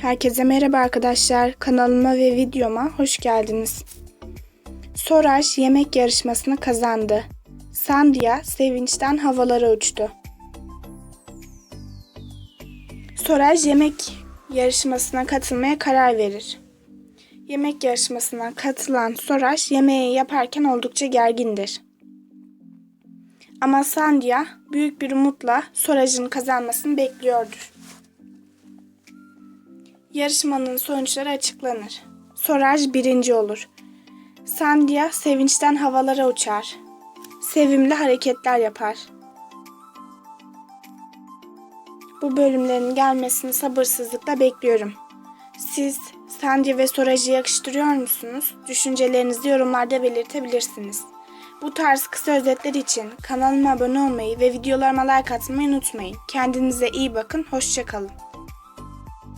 Herkese merhaba arkadaşlar. Kanalıma ve videoma hoş geldiniz. Soraj yemek yarışmasını kazandı. Sandia sevinçten havalara uçtu. Soraj yemek yarışmasına katılmaya karar verir. Yemek yarışmasına katılan Soraj yemeği yaparken oldukça gergindir. Ama Sandia büyük bir umutla Soraj'ın kazanmasını bekliyordur. Yarışmanın sonuçları açıklanır. Soraj birinci olur. Sandia sevinçten havalara uçar. Sevimli hareketler yapar. Bu bölümlerin gelmesini sabırsızlıkla bekliyorum. Siz Sandia ve Soraj'ı yakıştırıyor musunuz? Düşüncelerinizi yorumlarda belirtebilirsiniz. Bu tarz kısa özetler için kanalıma abone olmayı ve videolarıma like atmayı unutmayın. Kendinize iyi bakın, hoşçakalın.